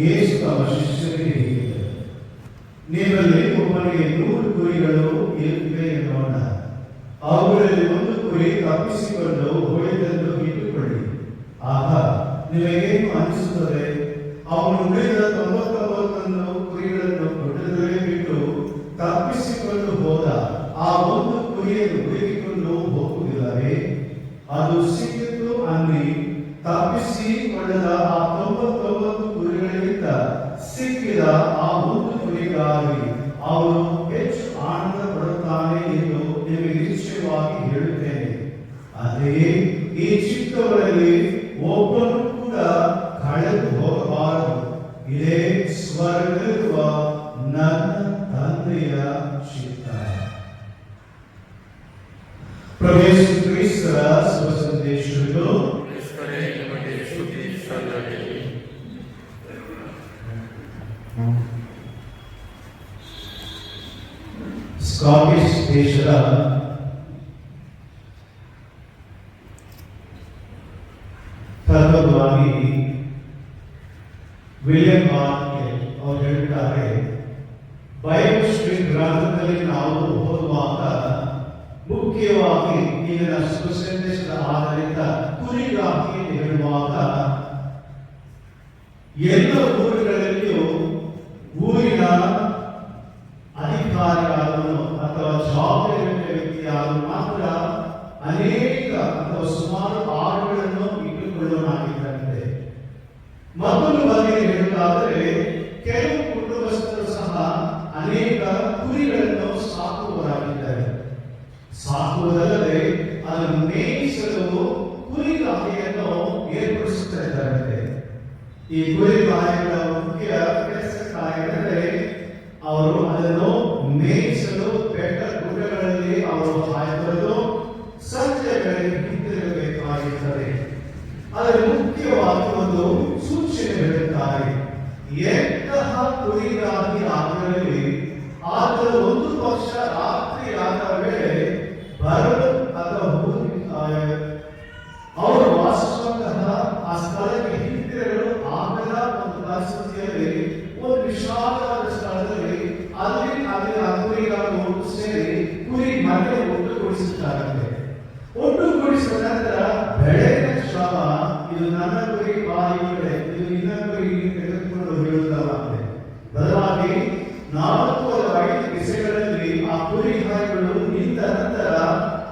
ಯೇಸು ತಮ್ಮ ಶಿಷ್ಯರಿಗೆ ಹೇಳಿದರು ನಿಮ್ಮಲ್ಲಿ ಒಬ್ಬನಿಗೆ ನೂರು ಕುರಿಗಳು ಒಂದು ಕುರಿ ತಪ್ಪಿಸಿಕೊಂಡು ಹೋಯಿತೆಂದು ಇಟ್ಟುಕೊಳ್ಳಿ. ಆಗ ನಿಮಗೇನು ಅನಿಸುತ್ತದೆ? ಅವನು ಉಳಿದ ಪ್ರವೇಶ ಕ್ರಿಸ್ತರ ಶುಭ ಸಂದೇಶಗಳು ಸ್ಕಾಟಿಷ್ ದೇಶದ ತತ್ವವಾಗಿ ವಿಲಿಯಂ ಮಾರ್ಕೆಲ್ ಅವರು ಹೇಳುತ್ತಾರೆ ಬೈಬಲ್ ಸ್ಟ್ರೀಟ್ ಗ್ರಂಥದಲ್ಲಿ ನಾವು ಓದುವಾಗ ಮುಖ್ಯವಾಗಿ ಇದರ ಸುಸಂದೇಶದ ಆಧಾರಿತ ಕುರಿಗಾಗಿ ಹೇಳುವಾಗ ಎಲ್ಲ ಊರುಗಳಲ್ಲಿಯೂ ಊರಿನ ಅಧಿಕಾರಿಯಾದವನು ಅಥವಾ ಜವಾಬ್ದಾರಿ ವ್ಯಕ್ತಿಯಾದವನು ಮಾತ್ರ ಅನೇಕ ಅಥವಾ ಸುಮಾರು ಆರುಗಳನ್ನು ಇಟ್ಟುಕೊಳ್ಳೋನಾಗಿದ್ದಂತೆ ಮೊದಲು ಬಗೆಗೆ ಈ ಕುರಿಗಾಹಿಗಳ ಮುಖ್ಯ ಕೆಲಸ ಕಾರ್ಯವೆಂದರೆ ಅವರು ಅದನ್ನು ಮೇಯಿಸಲು ಬೆಟ್ಟ ಗುಡ್ಡಗಳಲ್ಲಿ ಅವರು ಹಾಯ್ಬರಲು ಸಂಜೆ ವೇಳೆಗೆ ಹಿಂತಿರುಗಬೇಕಾಗಿರುತ್ತದೆ. ಅದರ ಮುಖ್ಯವಾಗಿ ಒಂದು ಸೂಚನೆ ಹೇಳುತ್ತಾರೆ, ಎಂತಹ ಕುರಿಗಾಗಿ ಆಗಿರಲಿ ಆದರೆ ಒಂದು ಪಕ್ಷ ರಾತ್ರಿ ಆದ ವೇಳೆ ಬರಲು ಅಥವಾ ಹೋಗಿ- ಆ, ಅವರು ವಾಸಿಸುವಂತಹ ಆ ಸ್ಥಳಕ್ಕೆ ಹಿಂತಿರುಗಲು ಆಗದ ಒಂದು ಪರಿಸ್ಥಿತಿಯಲ್ಲಿ ಒಂದು ವಿಶಾಲವಾದ ಸ್ಥಳದಲ್ಲಿ ಅಲ್ಲಿ ಅಲ್ಲಿ ಆ ಕುರಿಗಳನ್ನು ಒಟ್ಟು ಸೇರಿ ಕುರಿ ಮನೆ ಒಟ್ಟುಗೂಡಿಸುತ್ತಾರಂತೆ ಒಟ್ಟುಗೂಡಿಸಿದ ನಂತರ ಬೆಳಗಿನ ಶ್ರಮ ಇದು ನನ್ನ ಕುರಿ ಬಾಯಿ ಕಡೆ ಇದು ನಿನ್ನ ಗುರಿ ತೆಗೆದುಕೊಂಡು ಹೇಳುತ್ತವಾಗಿದೆ ಬದಲಾಗಿ ನಾಲ್ಕು ಅಥವಾ ಐದು ದಿಸೆಗಳಲ್ಲಿ ಆ ಕುರಿ ಹಾಯಿಗಳು ನಿಂತ ನಂತರ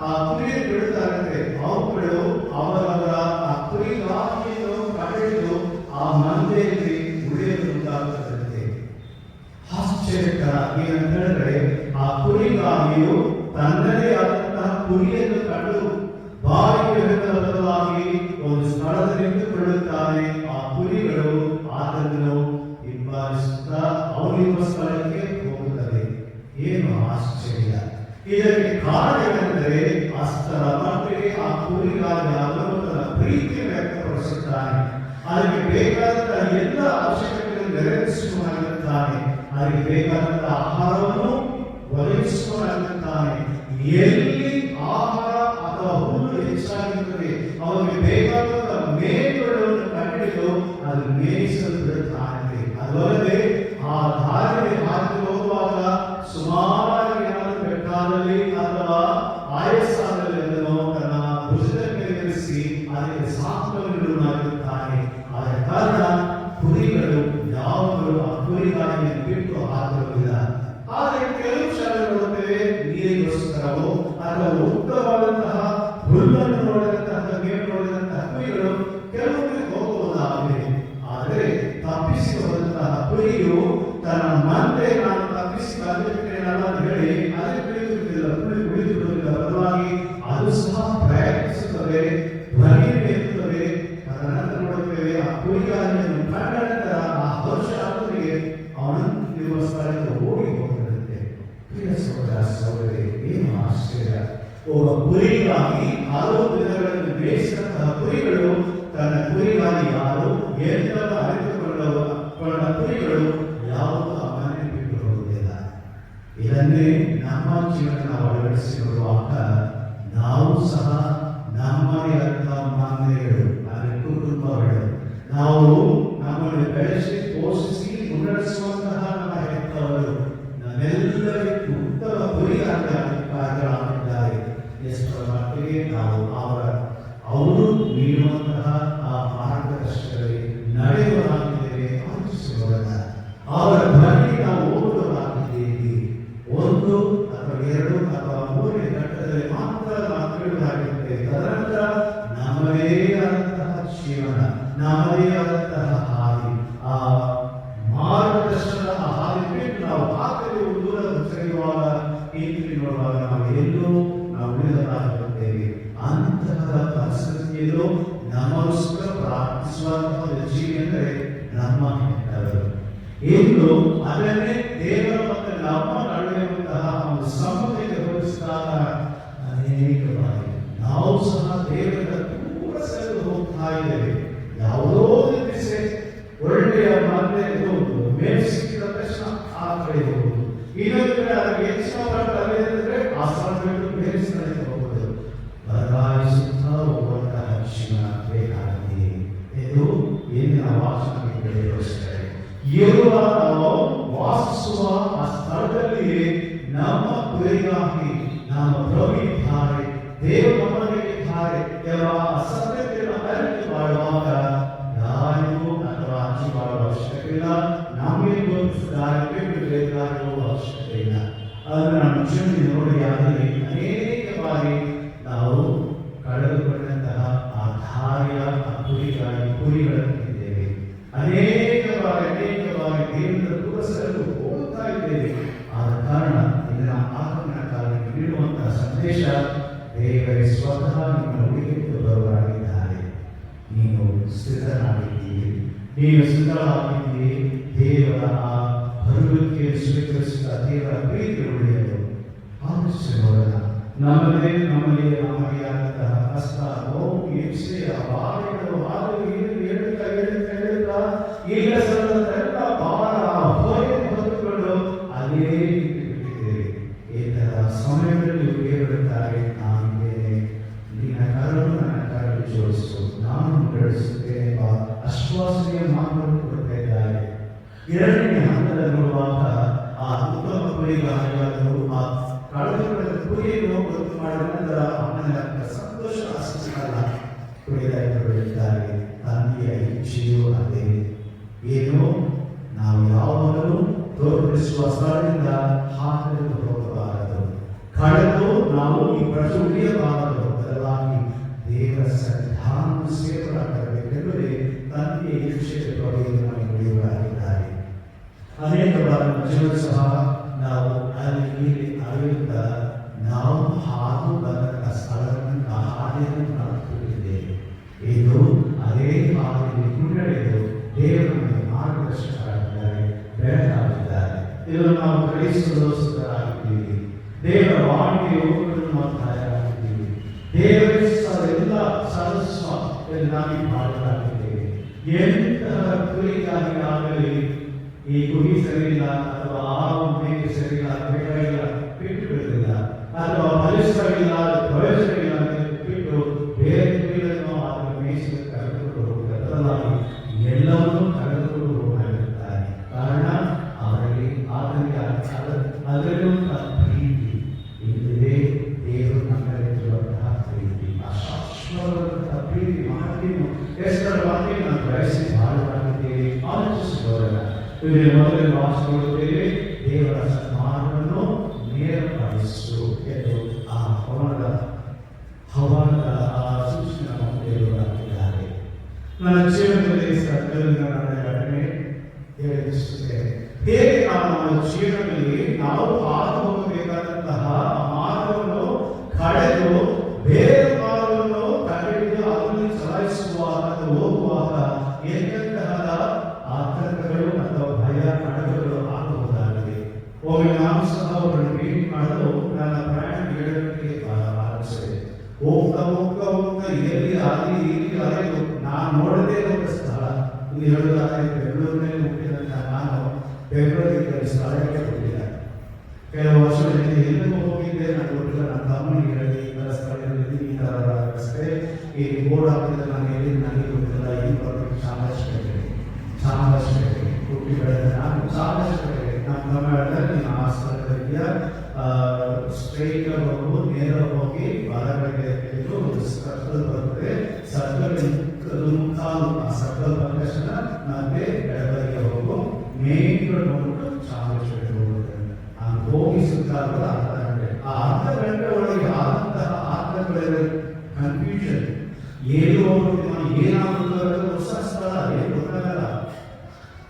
ಆ ಕುರಿ ಬೀಳುತ್ತಾಗುತ್ತೆ ಅವುಗಳು ಅವರವರ ಆ ಕುರಿಗಾಹಿಯನ್ನು ಕಳೆದು ಆ ಮಂದೆಯಲ್ಲಿ ಉಳಿಯಲು ಮುಂದಾಗುತ್ತದಂತೆ ಆಶ್ಚರ್ಯಕರ ಏನಂತ ಹೇಳಿದ್ರೆ ಆ ಕುರಿಗಾಗಿಯು ತನ್ನದೇ ಆದಂತಹ ಕುರಿಯನ್ನು ಕಂಡು ಬಾಯಿಗೆ ಬದಲಾಗಿ ಒಂದು ಸ್ಥಳದಲ್ಲಿ ನಿಂತುಕೊಳ್ಳುತ್ತಾನೆ ಆ ಕುರಿಗಳು ಆತನನ್ನು ಹಿಂಬಾಲಿಸುತ್ತಾ ಅವನಿರುವ ಸ್ಥಳಕ್ಕೆ ಹೋಗುತ್ತದೆ ಏನು ಆಶ್ಚರ್ಯ. ಇದಕ್ಕೆ ಕಾರಣವೆಂದರೆ ಸ್ಥಳ ಮಟ್ಟಿಗೆ ಆ ಕುರಿಗಾಗಿ ಅವನು ಅವರಿಗೆ ವ್ಯಕ್ತಪಡಿಸುತ್ತಾನೆ ಅದಕ್ಕೆ ಬೇಕಾದಂತಹ ಎಲ್ಲ ಅವಶ್ಯಕತೆಗಳನ್ನು ನೆರವೇರಿಸುವನಾಗಿರುತ್ತಾನೆ ಅದಕ್ಕೆ ಬೇಕಾದಂತಹ ಆಹಾರವನ್ನು ಒದಗಿಸುವನಾಗಿರುತ್ತಾನೆ ಎಲ್ಲಿ ಆ ಕೂಲಿಗಾರನನ್ನು ನಂತರ ಆ ಹರ್ಷ ಆನಂದ ಹೋಗಿ ಹೋಗಿರುತ್ತೆ ಪ್ರಿಯ ಏನು ಆಶ್ಚರ್ಯ. ಒಬ್ಬ ಕುರಿಗಾಗಿ ಹಲವು ದಿನಗಳನ್ನು ಬೇಯಿಸಿದಂತಹ ಕುರಿಗಳು, ತನ್ನ ಕುರಿಗಾಗಿ ಯಾರು ಎಲ್ಲರ ಅರಿತುಕೊಳ್ಳುವ ಕುರಿಗಳು ಯಾವುದು ಅಮಾನ್ಯ ಬಿಟ್ಟು ಹೋಗುವುದಿಲ್ಲ. ನಮ್ಮ ಜೀವನ ಅಳವಡಿಸಿಕೊಳ್ಳುವಾಗ ನಾವು ಸಹ ನಮ್ಮ ವಾಸಿಸುವ ಆ ಸ್ಥಳದಲ್ಲಿ ನಮ್ಮ ಗುರಿಗಾಗಿ ನಮ್ಮ ಪ್ರಭು ಇದ್ದಾರೆ ದೇವ ನಮ್ಮಲ್ಲಿದ್ದಾರೆ ಎಂಬ ಅಸತ್ಯತೆಯನ್ನು ಅರಿತು ಮಾಡುವಾಗ ಯಾರಿಗೂ ಅಥವಾ ಹಂಚಿ ಮಾಡುವ ಅವಶ್ಯಕವಿಲ್ಲ ನಮಗೆ ತೋರಿಸಿದ್ದಾರೆ ಬೇಕಾಗುವ ಅವಶ್ಯಕತೆ ಇಲ್ಲ. ಅದನ್ನು ನಮ್ಮ ಜೀವನ ನೋಡಿ ಆಗಲಿ ಅನೇಕ ಬಾರಿ ನಾವು ಕಳೆದುಕೊಂಡಂತಹ ಆ ದಾರಿಯ ಆ ಗುರಿಗಾಗಿ ಗುರಿಗಳಂತಿದ್ದೇವೆ ಅನೇಕ ಬಾರಿ ಅನೇಕ ಬಾರಿ ದೇವರ ದೂರ ಹೋಗುತ್ತಾ ಹೋಗ್ತಾ ಇದ್ದೇವೆ ಆದ ಕಾರಣ ಇದರ ಆಗಮನಕ್ಕಾಗಿ ನೀಡುವಂತಹ ಸಂದೇಶ ದೇವರೇ ಸ್ವತಃ ನಿಮ್ಮ ಹುಡುಗಿಟ್ಟು ಬರುವರಾಗಿದ್ದಾರೆ ನೀನು ಸ್ಥಿತನಾಗಿದ್ದೀರಿ ನೀನು ಸಿದ್ಧವಾಗಿದ್ದೀರಿ ದೇವರ ಆ ಬರುವಿಕೆ ಸ್ವೀಕರಿಸಿದ ದೇವರ ಪ್ರೀತಿ ಉಳಿಯಲು ಆಲೋಚನೆ ನೋಡೋಣ ನಮ್ಮದೇ ನಮಗೆ ನಮಗೆ ಆದಂತಹ ಕಷ್ಟ ನೋವು ಹಿಂಸೆಯ ಬಾಧೆಗಳು ಹಾಲು ಏನು ಹೇಳುತ್ತಾ ಹೇಳುತ್ತಾ ಹೇಳುತ್ತಾ ಈಗ ಮಾಡಿದ ನಂತರ ಅವನ ಸಂತೋಷ ಆಶಿಸಲ್ಲ ಕುರಿಗಾರರು ತಂದೆಯ ಇಚ್ಛೆಯೂ ಅದೇ ಏನು ನಾವು ಯಾವಾಗಲೂ ತೋರ್ಪಡಿಸುವ ಸ್ಥಳದಿಂದ ಹಾಕಲು ಹೋಗಬಾರದು ಕಳೆದು ನಾವು ಈ ಪ್ರಜೆ ಉಳಿಯಬಾರದು ಬದಲಾಗಿ ದೇವರ ಸನ್ನಿಧಾನ ಸೇವರಾಗಬೇಕೆಂಬುದೇ ತಂದೆಯ ಇಚ್ಛೆಯ ತೊಡೆಯನ್ನು ನಮಗೆ ಉಳಿಯುವರಾಗಿದ್ದಾರೆ ಅನೇಕ ಬಾರಿ ನಮ್ಮ ಜೀವನ ಸಹ ನಾವು ಅಲ್ಲಿ ಇಲ್ಲಿ ಅಳೆಯುತ್ತಾ ನಾವು ಹಾದು ಬಂದ ಸ್ಥಳವನ್ನು ಹಾದಿಯನ್ನು ಕಾಣುತ್ತಿದ್ದೇವೆ ಇದು ಅದೇ ಹಾದಿಯಲ್ಲಿ ಮುನ್ನಡೆದು ದೇವರು ನಮಗೆ ಮಾರ್ಗದರ್ಶಕರಾಗಿದ್ದಾರೆ, ಬೆಳಕಾಗಿದ್ದಾರೆ. ಇದನ್ನು ನಾವು ಗ್ರಹಿಸಲು ದೇವರ ವಾಣಿಗೆ ಹೋಗಲು ನಾವು ತಯಾರಾಗಿದ್ದೀವಿ ದೇವರ ಎಲ್ಲ ಸದಸ್ಯ ಎಲ್ಲಾಗಿ ಮಾಡಲಾಗಿದ್ದೇವೆ ಎಂತಹ ಕುರಿಗಾಗಿ ಆಗಲಿ ಈ ಗುರಿ ಸರಿಯಿಲ್ಲ ಅಥವಾ ಆ ಮೇಕೆ ಸರಿಯಿಲ್ಲ ಆಲೋಚಿಸಿದವರಲ್ಲ ಇವರಿಗೆ ಮೊದಲೇ ಭಾಷೆಗೊಳ್ಳುತ್ತೇವೆ ದೇವರ ಸನ್ಮಾನವನ್ನು ನೇರಪಡಿಸು ಎಂದು ಆ ಹವನದ ಹವನದ ಆ ಸೂಚನೆ ನಮ್ಮ ದೇವರಾಗಿದ್ದಾರೆ ನನ್ನ ಜೀವನದಲ್ಲಿ ಸತ್ಯದಿಂದ ನಡೆದ ಘಟನೆ ಹೇಳಿಸುತ್ತೇನೆ ಹೇಗೆ ನಾವು ನಮ್ಮ ಜೀವನದಲ್ಲಿ ನಾವು ಹಾದು ಹೋಗಬೇಕಾದಂತಹ ಮಾರ್ಗವನ್ನು ಕಳೆದು ಬೇರೆ ಮಾರ್ಗವನ್ನು ಕಂಡುಹಿಡಿದು ಅದನ್ನು ಚಲಾಯಿಸುವಾಗ ಅಥವಾ ಹೋಗುವಾಗ ಎಂತೆಂತಹ ಹೋಗ್ತಾ ಹೋಗ್ತಾ ಹೋಗ್ತಾ ಎಲ್ಲಿ ಅಲ್ಲಿ ಇಲ್ಲಿ ಅಲೆದು ನಾನು ನೋಡದೇ ಇರುವ ಸ್ಥಳ. ಇಲ್ಲಿ ಹೇಳೋದಾದ್ರೆ ಬೆಂಗಳೂರಿನಲ್ಲಿ ಹುಟ್ಟಿದಂತಹ ನಾನು ಬೆಂಗಳೂರಿಗೆ ಸ್ಥಳಕ್ಕೆ ಹೋಗಿಲ್ಲ. ಕೆಲವು ವರ್ಷಗಳ ಹಿಂದೆ ಎಲ್ಲಿಗೂ ಹೋಗಿದ್ದೆ, ನಾನು ಗೊತ್ತಿಲ್ಲ. ನನ್ನ ತಮ್ಮನಿಗೆ ಹೇಳಿ ಈ ಥರ ಸ್ಥಳದಲ್ಲಿ ಈ ಥರ ರಸ್ತೆ, ಈ ಬೋರ್ಡ್ ಹಾಕಿದ್ರೆ ನಾನು ಎಲ್ಲಿ ನನಗೆ ಗೊತ್ತಿಲ್ಲ. ಈ ಬರ್ಬೇಕು ಚಾಮರಾಜಪೇಟೆ ಚಾಮರಾಜಪೇಟೆ ಹುಟ್ಟಿ ಬೆಳೆದ ನಾನು ಚಾಮರಾಜಪೇಟೆ ನಮ್ಮ ತಮ್ಮ ಹೇಳಿದ್ರೆ, ನೀನು ಆ ಸ್ಟ್ರೈಟ್ ಹೋಗು, ನೇರ ಹೋಗಿ ಬಲಗಡೆ ಇದು ಸರ್ಕಲ್ ಬರ್ತದೆ ಸರ್ಕಲ್ ಮುಕ್ಕಾಲು, ಆ ಸರ್ಕಲ್ ಬಂದ ತಕ್ಷಣ ಮತ್ತೆ ಎಡಬದಿಗೆ ಹೋಗು ಮೇನ್ ರೋಡ್ ಹೋಗ್ಬಿಟ್ಟು ಚಾಮರಾಜಪೇಟೆ ಹೋಗುತ್ತೆ. ಆ ಹೋಗಿ ಸುತ್ತಾಡುವ ಅರ್ಧ ಗಂಟೆ ಆ ಅರ್ಧ ಗಂಟೆ ಒಳಗೆ ಆದಂತಹ ಆತಂಕಗಳಿವೆ ಕನ್ಫ್ಯೂಷನ್ ಏನು ನಾನು ಏನಾಗುತ್ತೋ ಹೊಸ ಸ್ಥಳ, ಏನು ಗೊತ್ತಾಗಲ್ಲ.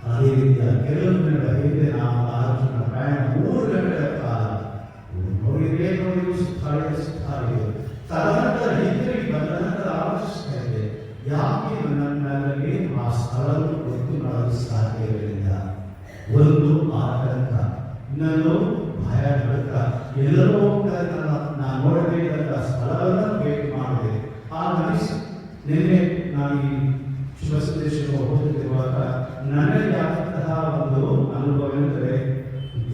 ಅದೇ ರೀತಿಯ ಕೆಲವೊಂದು ಹಿಂದೆ ನಾವು ಆರು ಜನ ಪ್ರಯಾಣ ಮೂರು ಗಂಟೆ ಕಾಲ. ಸುತ್ತಾಡಿ ಸುತ್ತಾಡಿ ತದನಂತರ ಹಿಂದಿರುಗಿ ಬಂದ ನಂತರ ಯಾಕೆ ನನ್ನಲ್ಲಿ ಆ ಸ್ಥಳವನ್ನು ಗೊತ್ತು ಮಾಡಲು ಸಾಧ್ಯವಿಲ್ಲ ಒಂದು ಆತಂಕ. ಇನ್ನೊಂದು ಭಯ ನಡುಕ ಎಲ್ಲರೂ ನಾನು ನೋಡಬೇಕಾದ ಸ್ಥಳವನ್ನು ಭೇಟಿ ಮಾಡಿದೆ ಆ ಮನಸ್ಸು. ನಿನ್ನೆ ನಾನು ಈ ಶುಭ ಹೋಗುತ್ತಿರುವಾಗ ನನಗೆ ಆದಂತಹ ಒಂದು ಅನುಭವ ಎಂದರೆ,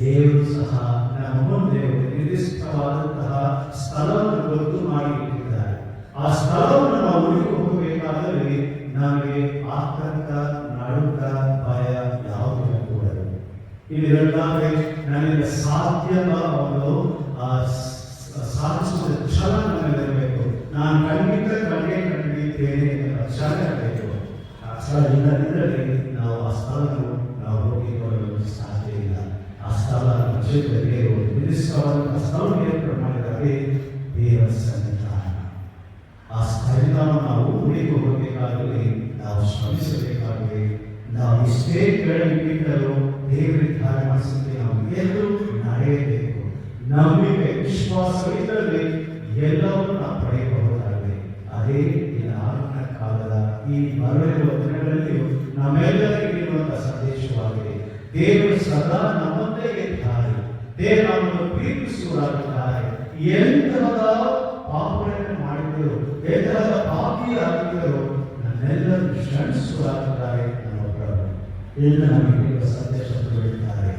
ದೇವರು ಸಹ ನಮ್ಮ ದೇವರು ನಿರ್ದಿಷ್ಟವಾದಂತಹ ಸ್ಥಳವನ್ನು ಗೊತ್ತು ಮಾಡಿ ಇಟ್ಟಿದ್ದಾರೆ ಆ ಸ್ಥಳವನ್ನು ನಾವು ಹುಡುಕಿ ಹೋಗಬೇಕಾದರೆ ನಮಗೆ ಆತಂಕ ನಡುಕ ಭಯ ಯಾವುದೇ ಕೂಡ. ಇವೆರಡಾದ್ರೆ ನನಗೆ ಸಾಧ್ಯವಾದ ಒಂದು ಆ, ಸ- ಸಾಧಿಸುವ ಕ್ಷಣ ನನಗಿರಬೇಕು ನಾನು ಖಂಡಿತ ಕಣ್ಣೆ ಕಂಡಿದ್ದೇನೆ ಕ್ಷಣ ಇರಬೇಕು. ಬೇಕು ಆ ಛಲ ಇಲ್ಲದಿದ್ದರೆ ನಾವು ಆ ಸ್ಥಳವನ್ನು ನಾವು ಹೋಗಿ ಸಾಧ್ಯ ಇಲ್ಲ. ಆ ಸ್ಥಳ ನಿರ್ದಿಷ್ಟವಾದ ಸ್ಥಳವನ್ನು ಏರ್ಪಾಡು ಮಾಡಿದರೆ ದೇವರ ಸನ್ನಿಧಾನ. ಆ ಸ್ಥಳವನ್ನು ನಾವು ಉಳಿದು ಹೋಗಬೇಕಾದರೆ ನಾವು ಶ್ರಮಿಸಬೇಕಾಗಲಿ ನಾವು ಕೆಳಗಿಟ್ಟರೂ ದೇವರಿಗೆ ಕಾರ್ಯ ಮಾಡಿಸಲಿಕ್ಕೆ ನಾವು ಎದ್ದು ನಡೆಯಬೇಕು. ನಂಬಿಕೆ ವಿಶ್ವಾಸವಿದ್ದರೆ ಎಲ್ಲವನ್ನು ನಾವು ಪಡೆಯಬಹುದಾಗಿದೆ. ಅದೇ ಈ ಆರನೇ ಕಾಲದ ಈ ಬರಲಿರುವ ದಿನಗಳಲ್ಲಿಯೂ ನಮ್ಮೆಲ್ಲರಿಗೆ ಇರುವಂತಹ ಸಂದೇಶವಾಗಿದೆ. ದೇವರು ಸದಾ ಪ್ರೀತಿಸುವರಾಗಿದ್ದಾರೆ ಎಂತಹದ ಪಾಪಗಳನ್ನು ಮಾಡಿದರು ಎಂತಹದ ಪಾಪಿಯಾಗಿದ್ದರು ನನ್ನೆಲ್ಲರೂ ಕ್ಷಣಿಸುವರಾಗಿದ್ದಾರೆ ನಮ್ಮ ಪ್ರಭು. ಎಂದು ನಮಗೆ ಸಂದೇಶ ಹೇಳಿದ್ದಾರೆ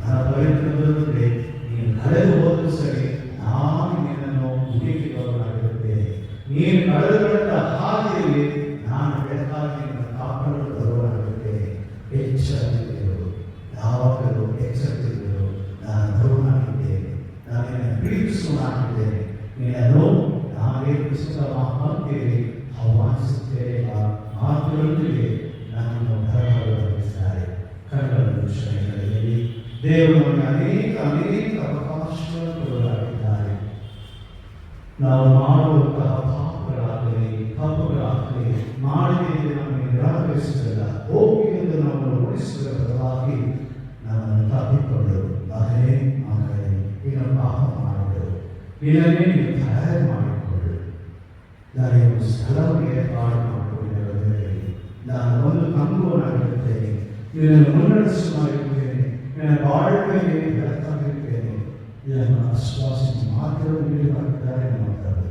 ನನ್ನ ಪವಿತ್ರದಲ್ಲಿ ನೀನು ಕಳೆದು ಹೋದರೂ ಸರಿ ನಾನು ನಿನ್ನನ್ನು ಹುಡುಕಿದವನಾಗಿರುತ್ತೇನೆ ನೀನು ಕಳೆದುಕೊಂಡ ಹಾದಿಯಲ್ಲಿ ನಾನು ಬೆಳಕಾಗಿ ನನ್ನ ಕಾಪಾಡಲು ನೀನನ್ನು ನಾವೇ ಪುಸ್ತಕ ಮಹಾಂತೇರಿ ಆಹ್ವಾನಿಸುತ್ತೇನೆ ಆ ಮಾತುಗಳೊಂದಿಗೆ ಕ್ಷಣಗಳಲ್ಲಿ ದೇವರು ನಮಗೆ ಅನೇಕ ಅನೇಕ ಅವಕಾಶಗಳನ್ನು ನಾವು ಮಾಡುವಂತಹ ಪಾಪಗಳಾಗಲಿ ತಪ್ಪುಗಳಾಗಲಿ ಮಾಡಿದೆ ನಮಗೆ ನಿರಾಕರಿಸುವುದಿಲ್ಲ ಹೋಗಿ ಎಂದು ನಮ್ಮನ್ನು ಉಳಿಸುವ ಬದಲಾಗಿ ನಮ್ಮನ್ನು ನೀನು ಪಾಪ ಮಾಡಿದರು ನೀವು ತಯಾರು ಮಾಡಿಕೊಳ್ಳಿ ನಾನು ಒಂದು ಸ್ಥಳವನ್ನು ಏರ್ಪಾಡು ಮಾಡಿಕೊಂಡಿರುವುದರಲ್ಲಿ ನಾನು ಒಂದು ಕಂಬವನ್ನಾಗಿರುತ್ತೇನೆ ನಿನ್ನನ್ನು ಮುನ್ನಡೆಸುವಾಗಿರುತ್ತೇನೆ ನನ್ನ ಬಾಳ್ವೆಗೆ ಬೆಳಕಾಗಿರುತ್ತೇನೆ ಇದನ್ನು ಆಶ್ವಾಸಿಸಿ ಮಾತ್ರ ನೀಡಿ ಮಾಡಿದ್ದಾರೆ ಮಾಡ್ತಾರೆ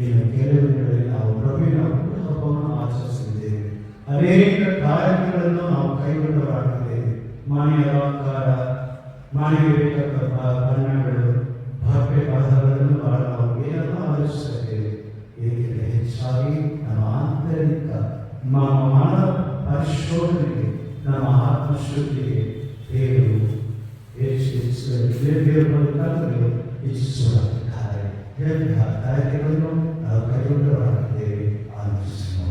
ಇನ್ನು ಕೆಲವು ದಿನಗಳಲ್ಲಿ ನಾವು ಪ್ರವೀಣ ಹಬ್ಬವನ್ನು ಆಚರಿಸಿದ್ದೇವೆ ಅನೇಕ ಕಾರ್ಯಗಳನ್ನು ನಾವು ಕೈಗೊಂಡವರಾಗಿದ್ದೇವೆ ಮಾನ್ಯ ಅಲಂಕಾರ ಮಾನಿಗೆ ಬೇಕಾದ ಬಣ್ಣಗಳು ಆಂತರಿಕ ನಮ್ಮ ಮನ ಪರಿಶೋಧನೆಗೆ ನಮ್ಮ ಆತ್ಮಶುದ್ಧಿಗೆ ದೇವರು ಹೆಚ್ಚು ಹೆಚ್ಚು ದೇವರು ಕರ್ತರು ಹೆಚ್ಚಿಸುತ್ತಿದ್ದಾರೆ ಹೇಳಿದ ಕಾರ್ಯಗಳನ್ನು ನಾವು ಕೈಗೊಂಡವರಾಗಿದ್ದೇವೆ ಆಲೋಚಿಸುವ